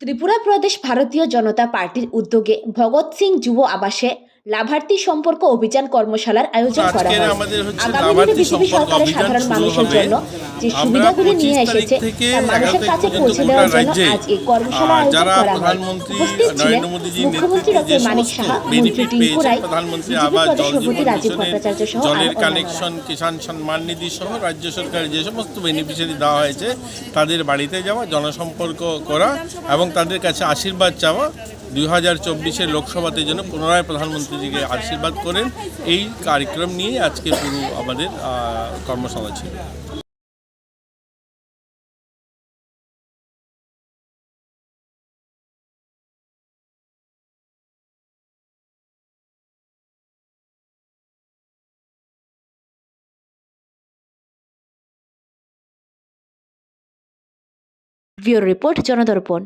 ত্রিপুরা প্রদেশ ভারতীয় জনতা পার্টির উদ্যোগে ভগৎ সিং যুব আবাসে লাভার্থী সম্পর্ক অভিযান কর্মশালার আয়োজন করা হয়। আগামী দিনে বিজেপি সরকারের সাধারণ মানুষের জন্য যে সুবিধাগুলি নিয়ে এসেছে তা মানুষের কাছে পৌঁছে দেওয়ার জন্য আজ এই কর্মশালা আয়োজন করা হয়। উপস্থিত ছিলেন মুখ্যমন্ত্রী ডক্টর মানিক সাহা মন্ত্রী টিঙ্কু রায় বিজেপি প্রদেশ সভাপতি রাজীব ভট্টাচার্য সহ জলের কানেকশন কিষাণ সম্মান নিধি সহ রাজ্য সরকারের যে সমস্ত বেনিফিশিয়ারি দেওয়া হয়েছে তাদের বাড়িতে যাওয়া জনসম্পর্ক করা এবং তাদের কাছে আশীর্বাদ চাওয়া দুই হাজার চব্বিশের লোকসভাতে যেন পুনরায় প্রধানমন্ত্রীজিকে আশীর্বাদ করেন। এই কার্যক্রম নিয়ে আজকে পুরো আমাদের কর্মশালা ছিল। Bureau report Jandarpan.